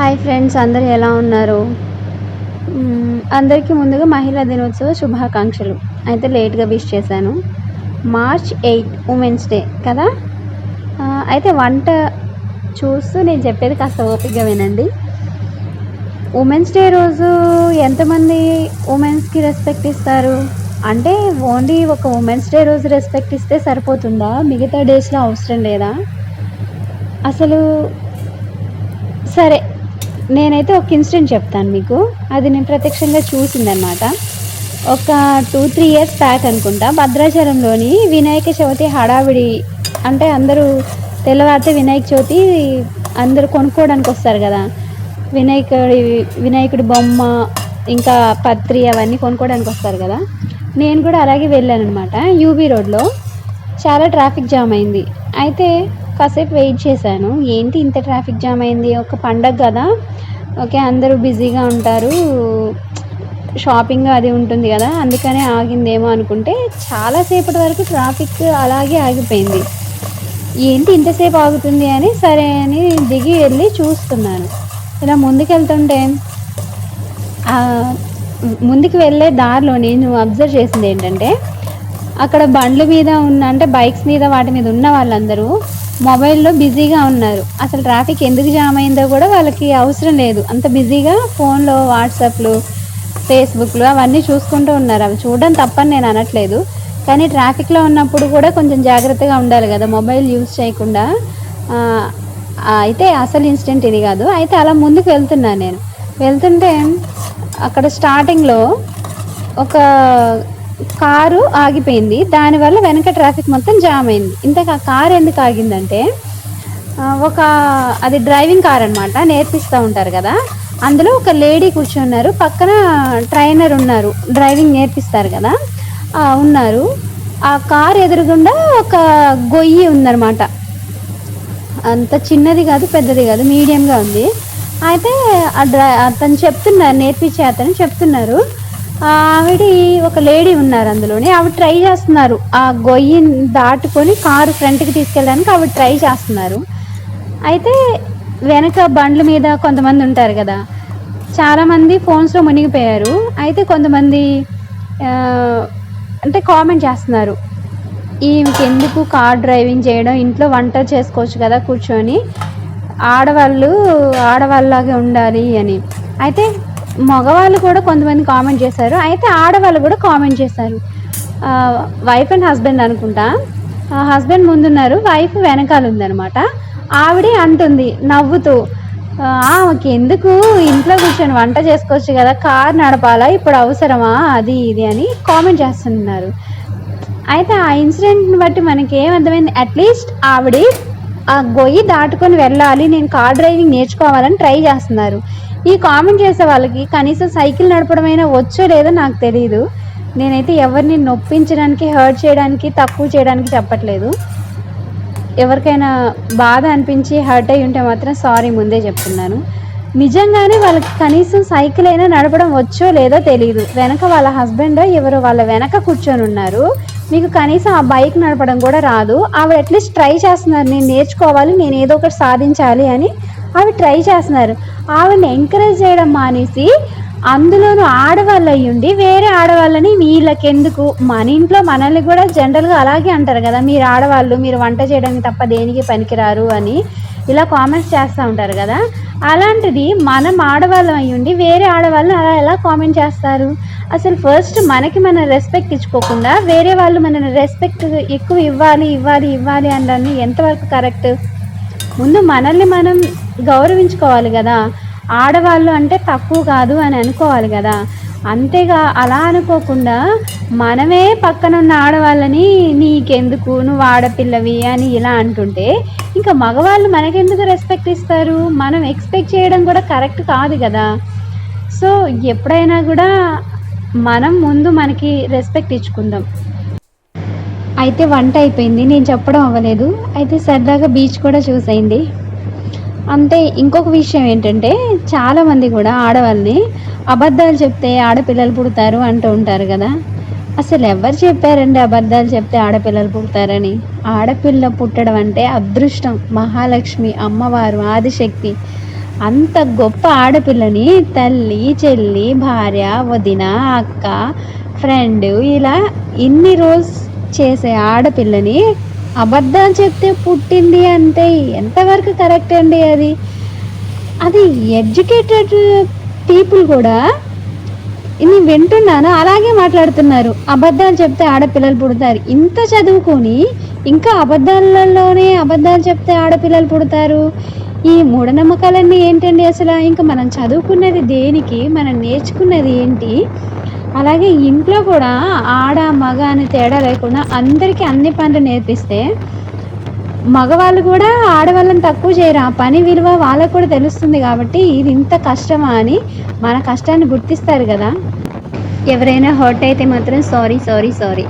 Hi friends అందరు ఎలా ఉన్నారు? అందరికీ ముందుగా మహిళా దినోత్సవ శుభాకాంక్షలు. అయితే లేట్గా విష్ చేశాను. మార్చ్ ఎయిట్ ఉమెన్స్ డే కదా? అయితే వంట చూస్తూ నేను చెప్పేది కాస్త ఓపికగా వినండి. ఉమెన్స్ డే రోజు ఎంతమంది ఉమెన్స్కి రెస్పెక్ట్ ఇస్తారు? అంటే ఓన్లీ ఒక ఉమెన్స్ డే రోజు రెస్పెక్ట్ ఇస్తే సరిపోతుందా? మిగతా డేస్లో అవసరం లేదా? అసలు సరే నేనైతే ఒక ఇన్సిడెంట్ చెప్తాను మీకు. అది నేను ప్రత్యక్షంగా చూసిందనమాట ఒక టూ త్రీ ఇయర్స్ బ్యాక్ అనుకుంటా భద్రాచలంలోని వినాయక చవితి హడావిడి అంటే అందరూ తెల్లవారితే వినాయక చవితి అందరూ కొనుక్కోవడానికి వస్తారు కదా. వినాయకుడి వినాయకుడి బొమ్మ ఇంకా పత్రి అవన్నీ కొనుక్కోవడానికి వస్తారు కదా. నేను కూడా అలాగే వెళ్ళాను అనమాట యూబీ రోడ్లో. చాలా ట్రాఫిక్ జామ్ అయింది. అయితే కాసేపు వెయిట్ చేశాను. ఏంటి ఇంత ట్రాఫిక్ జామ్ అయింది? ఒక పండగ కదా. ఓకే అందరూ బిజీగా ఉంటారు. షాపింగ్ అది ఉంటుంది కదా అందుకనే ఆగిందేమో అనుకుంటే చాలాసేపటి వరకు ట్రాఫిక్ అలాగే ఆగిపోయింది. ఏంటి ఇంతసేపు ఆగుతుంది అని సరే అని దిగి వెళ్ళి చూస్తున్నాను. ఇలా ముందుకెళ్తుంటే ముందుకు వెళ్ళే దారిలో నేను అబ్జర్వ్ చేసింది ఏంటంటే అక్కడ బండ్ల మీద ఉన్న అంటే బైక్స్ మీద వాటి మీద ఉన్న వాళ్ళందరూ మొబైల్లో బిజీగా ఉన్నారు. అసలు ట్రాఫిక్ ఎందుకు జామ్ అయిందో కూడా వాళ్ళకి అవసరం లేదు. అంత బిజీగా ఫోన్లో వాట్సాప్లు ఫేస్బుక్లు అవన్నీ చూసుకుంటూ ఉన్నారు. అవి చూడడం తప్పని నేను అనట్లేదు. కానీ ట్రాఫిక్లో ఉన్నప్పుడు కూడా కొంచెం జాగ్రత్తగా ఉండాలి కదా. మొబైల్ యూజ్ చేయకుండా అయితే అసలు ఇన్సిడెంట్ ఇది కాదు. అయితే అలా ముందుకు వెళ్తున్నాను నేను. వెళ్తుంటే అక్కడ స్టార్టింగ్లో ఒక కారు ఆగిపోయింది. దానివల్ల వెనక ట్రాఫిక్ మొత్తం జామ్ అయింది. ఇంతకు ఆ కారు ఎందుకు ఆగిందంటే ఒక అది డ్రైవింగ్ కార్ అనమాట నేర్పిస్తూ ఉంటారు కదా. అందులో ఒక లేడీ కూర్చున్నారు. పక్కన ట్రైనర్ ఉన్నారు. డ్రైవింగ్ నేర్పిస్తారు కదా. ఉన్నారు. ఆ కార్ ఎదురుగుండా ఒక గొయ్యి ఉందన్నమాట. అంత చిన్నది కాదు పెద్దది కాదు మీడియంగా ఉంది. అయితే ఆ డ్రై అతను చెప్తున్నారు నేర్పించే అతను చెప్తున్నారు. ఆవిడ ఒక లేడీ ఉన్నారు అందులోనే. ఆవిడ ట్రై చేస్తున్నారు. ఆ గొయ్యిని దాటుకొని కారు ఫ్రంట్కి తీసుకెళ్ళడానికి ఆవిడ ట్రై చేస్తున్నారు. అయితే వెనక బండ్ల మీద కొంతమంది ఉంటారు కదా. చాలామంది ఫోన్స్లో మునిగిపోయారు. అయితే కొంతమంది అంటే కామెంట్ చేస్తున్నారు. ఈమెకి ఎందుకు కార్ డ్రైవింగ్ చేయడం? ఇంట్లో వంట చేసుకోవచ్చు కదా కూర్చొని. ఆడవాళ్ళు ఆడవాళ్ళలాగే ఉండాలి అని. అయితే మగవాళ్ళు కూడా కొంతమంది కామెంట్ చేశారు. అయితే ఆడవాళ్ళు కూడా కామెంట్ చేశారు. వైఫ్ అండ్ హస్బెండ్ అనుకుంటా. హస్బెండ్ ముందున్నారు. వైఫ్ వెనకాల ఉందనమాట ఆవిడే అంటుంది నవ్వుతూ ఎందుకు ఇంట్లో కూర్చొని వంట చేసుకోవచ్చు కదా. కార్ నడపాలా? ఇప్పుడు అవసరమా? అది ఇది అని కామెంట్ చేస్తున్నారు. అయితే ఆ ఇన్సిడెంట్ని బట్టి మనకి ఏమర్థమైంది అట్లీస్ట్ ఆవిడ ఆ గొయ్యి దాటుకొని వెళ్ళాలి. నేను కార్ డ్రైవింగ్ నేర్చుకోవాలని ట్రై చేస్తున్నారు. ఈ కామెంట్ చేసే వాళ్ళకి కనీసం సైకిల్ నడపడమైనా వచ్చో లేదో నాకు తెలియదు నేనైతే ఎవరిని నొప్పించడానికి హర్ట్ చేయడానికి తక్కువ చేయడానికి చెప్పట్లేదు. ఎవరికైనా బాధ అనిపించి హర్ట్ అయి ఉంటే మాత్రం సారీ ముందే చెప్తున్నాను. నిజంగానే వాళ్ళకి కనీసం సైకిల్ అయినా నడపడం వచ్చో లేదో తెలియదు వెనక వాళ్ళ హస్బెండ్ ఎవరు వాళ్ళ వెనక కూర్చొని ఉన్నారు. మీకు కనీసం ఆ బైక్ నడపడం కూడా రాదు. ఆవిడ అట్లీస్ట్ ట్రై చేస్తున్నారు. నేను నేర్చుకోవాలి నేను ఏదో ఒకటి సాధించాలి అని అవి ట్రై చేస్తున్నారు. ఆవిడని ఎంకరేజ్ చేయడం మానేసి అందులోనూ ఆడవాళ్ళు అయ్యుండి వేరే ఆడవాళ్ళని వీళ్ళకెందుకు? మన ఇంట్లో మనల్ని కూడా జనరల్గా అలాగే అంటారు కదా మీరు ఆడవాళ్ళు మీరు వంట చేయడానికి తప్ప దేనికి పనికిరారు అని ఇలా కామెంట్స్ చేస్తూ ఉంటారు కదా. అలాంటిది మనం ఆడవాళ్ళం అయ్యుండి వేరే ఆడవాళ్ళని అలా ఎలా కామెంట్ చేస్తారు? అసలు ఫస్ట్ మనకి మన రెస్పెక్ట్ ఇచ్చుకోకుండా వేరే వాళ్ళు మన రెస్పెక్ట్ ఎక్కువ ఇవ్వాలి ఇవ్వాలి ఇవ్వాలి అనడాన్ని ఎంతవరకు కరెక్ట్ ముందు మనల్ని మనం గౌరవించుకోవాలి కదా. ఆడవాళ్ళు అంటే తక్కువ కాదు అని అనుకోవాలి కదా. అంతేగా అలా అనుకోకుండా మనమే పక్కన ఉన్న ఆడవాళ్ళని నీకెందుకు నువ్వు ఆడపిల్లవి అని ఇలా అంటుంటే ఇంకా మగవాళ్ళు మనకెందుకు రెస్పెక్ట్ ఇస్తారు? మనం ఎక్స్పెక్ట్ చేయడం కూడా కరెక్ట్ కాదు కదా. సో ఎప్పుడైనా కూడా మనం ముందు మనకి రెస్పెక్ట్ ఇచ్చుకుందాం. అయితే వంట అయిపోయింది నేను చెప్పడం అవ్వలేదు. అయితే సరదాగా బీచ్ కూడా చూసైంది అంతే ఇంకొక విషయం ఏంటంటే చాలామంది కూడా ఆడవాళ్ళని అబద్ధాలు చెప్తే ఆడపిల్లలు పుడతారు అంటూ ఉంటారు కదా. అసలు ఎవరు చెప్పారండి అబద్ధాలు చెప్తే ఆడపిల్లలు పుడతారని? ఆడపిల్ల పుట్టడం అంటే అదృష్టం. మహాలక్ష్మి అమ్మవారు ఆదిశక్తి. అంత గొప్ప ఆడపిల్లని తల్లి చెల్లి భార్య వదిన అక్క ఫ్రెండ్ ఇలా ఇన్ని రోజు చేసే ఆడపిల్లని అబద్ధాలు చెప్తే పుట్టింది అంటే ఎంతవరకు కరెక్ట్ అండి అది? అది ఎడ్యుకేటెడ్ పీపుల్ కూడా నేను వింటున్నాను అలాగే మాట్లాడుతున్నారు. అబద్ధాలు చెప్తే ఆడపిల్లలు పుడతారు. ఇంత చదువుకొని ఇంకా అబద్ధాలలోనే అబద్ధాలు చెప్తే ఆడపిల్లలు పుడతారు? ఈ మూఢనమ్మకాలన్నీ ఏంటండి అసలు? ఇంకా మనం చదువుకున్నది దేనికి? మనం నేర్చుకున్నది ఏంటి? అలాగే ఇంట్లో కూడా ఆడ మగ అని తేడా లేకుండా అందరికీ అన్ని పనులు నేర్పిస్తే మగవాళ్ళు కూడా ఆడవాళ్ళని తక్కువ చేయరు. ఆ పని విలువ వాళ్ళకు కూడా తెలుస్తుంది కాబట్టి ఇది ఇంత కష్టమా అని మన కష్టాన్ని గుర్తిస్తారు కదా. ఎవరైనా హర్ట్ అయితే మాత్రం సారీ సారీ సారీ.